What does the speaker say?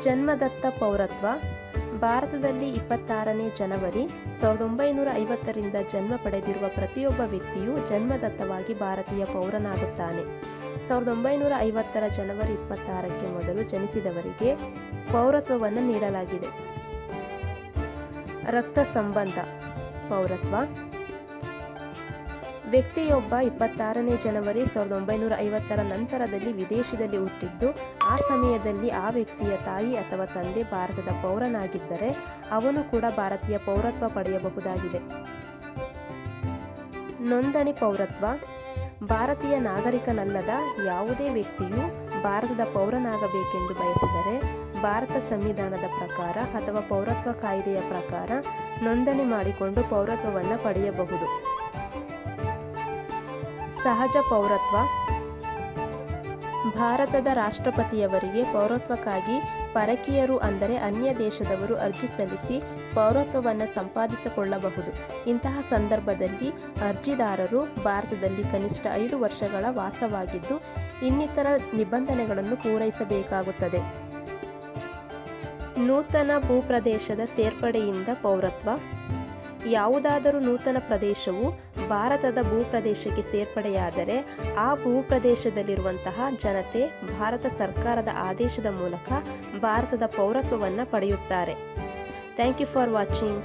ಜನ್ಮದತ್ತ ಪೌರತ್ವ. ಭಾರತದಲ್ಲಿ ಇಪ್ಪತ್ತಾರನೇ ಜನವರಿ ಸಾವಿರದ ಒಂಬೈನೂರ ಐವತ್ತರಿಂದ ಜನ್ಮ ಪಡೆದಿರುವ ಪ್ರತಿಯೊಬ್ಬ ವ್ಯಕ್ತಿಯು ಜನ್ಮದತ್ತವಾಗಿ ಭಾರತೀಯ ಪೌರನಾಗುತ್ತಾನೆ. ಸಾವಿರದ ಒಂಬೈನೂರ ಐವತ್ತರ ಜನವರಿ ಇಪ್ಪತ್ತಾರಕ್ಕೆ ಮೊದಲು ಜನಿಸಿದವರಿಗೆ ಪೌರತ್ವವನ್ನು ನೀಡಲಾಗಿದೆ. ರಕ್ತ ಸಂಬಂಧ, ಪೌರತ್ವ ವ್ಯಕ್ತಿಯೊಬ್ಬ ಇಪ್ಪತ್ತಾರನೇ ಜನವರಿ ಸಾವಿರದ ಒಂಬೈನೂರ ಐವತ್ತರ ನಂತರದಲ್ಲಿ ವಿದೇಶದಲ್ಲಿ ಹುಟ್ಟಿದ್ದು, ಆ ಸಮಯದಲ್ಲಿ ಆ ವ್ಯಕ್ತಿಯ ತಾಯಿ ಅಥವಾ ತಂದೆ ಭಾರತದ ಪೌರನಾಗಿದ್ದರೆ ಅವನು ಕೂಡ ಭಾರತೀಯ ಪೌರತ್ವ ಪಡೆಯಬಹುದಾಗಿದೆ. ನೋಂದಣಿ ಪೌರತ್ವ. ಭಾರತೀಯ ನಾಗರಿಕನಲ್ಲದ ಯಾವುದೇ ವ್ಯಕ್ತಿಯು ಭಾರತದ ಪೌರನಾಗಬೇಕೆಂದು ಬಯಸಿದರೆ ಭಾರತ ಸಂವಿಧಾನದ ಪ್ರಕಾರ ಅಥವಾ ಪೌರತ್ವ ಕಾಯ್ದೆಯ ಪ್ರಕಾರ ನೋಂದಣಿ ಮಾಡಿಕೊಂಡು ಪೌರತ್ವವನ್ನು ಪಡೆಯಬಹುದು. ಸಹಜ ಪೌರತ್ವ. ಭಾರತದ ರಾಷ್ಟ್ರಪತಿಯವರಿಗೆ ಪೌರತ್ವಕ್ಕಾಗಿ ಪರಕೀಯರು ಅಂದರೆ ಅನ್ಯ ದೇಶದವರು ಅರ್ಜಿ ಸಲ್ಲಿಸಿ ಪೌರತ್ವವನ್ನು ಸಂಪಾದಿಸಿಕೊಳ್ಳಬಹುದು. ಇಂತಹ ಸಂದರ್ಭದಲ್ಲಿ ಅರ್ಜಿದಾರರು ಭಾರತದಲ್ಲಿ ಕನಿಷ್ಠ ಐದು ವರ್ಷಗಳ ವಾಸವಾಗಿದ್ದು, ಇನ್ನಿತರ ನಿಬಂಧನೆಗಳನ್ನು ಪೂರೈಸಬೇಕಾಗುತ್ತದೆ. ನೂತನ ಭೂಪ್ರದೇಶದ ಸೇರ್ಪಡೆಯಿಂದ ಪೌರತ್ವ. ಯಾವುದಾದರೂ ನೂತನ ಪ್ರದೇಶವು ಭಾರತದ ಭೂಪ್ರದೇಶಕ್ಕೆ ಸೇರ್ಪಡೆಯಾದರೆ ಆ ಭೂಪ್ರದೇಶದಲ್ಲಿರುವಂತಹ ಜನತೆ ಭಾರತ ಸರ್ಕಾರದ ಆದೇಶದ ಮೂಲಕ ಭಾರತದ ಪೌರತ್ವವನ್ನು ಪಡೆಯುತ್ತಾರೆ. Thank you for watching